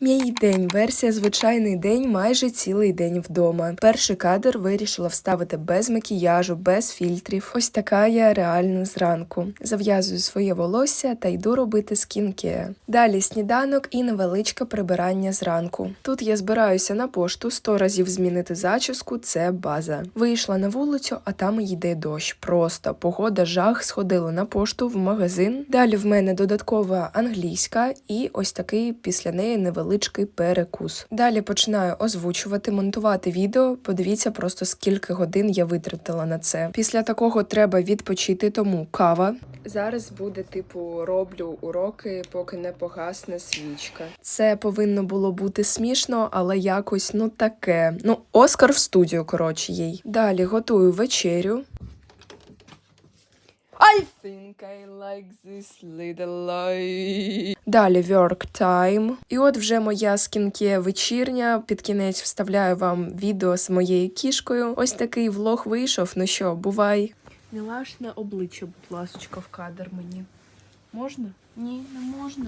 Мій день, версія звичайний день, майже цілий день вдома. Перший кадр вирішила вставити без макіяжу, без фільтрів. Ось така я реально зранку. Зав'язую своє волосся та йду робити скінкея. Далі сніданок і невеличке прибирання зранку. Тут я збираюся на пошту 100 разів змінити зачіску. Це база. Вийшла на вулицю, а там йде дощ. Просто погода жах. Сходила на пошту в магазин. Далі в мене додаткова англійська і ось такий після неї невеличкий перекус. Далі починаю озвучувати, монтувати відео. Подивіться просто скільки годин я витратила на це. Після такого треба відпочити, тому кава. Зараз буде типу роблю уроки, поки не погасне свічка. Це повинно було бути смішно, але якось ну таке. Ну, Оскар в студію, коротше, їй. Далі готую вечерю. I think I like this little light. Далі work time. І от вже моя скінке вечірня. Під кінець вставляю вам відео з моєю кішкою. Ось такий влог вийшов. Ну що, бувай. Мілашне обличчя, будь ласочка, в кадр мені. Можна? Ні, не можна.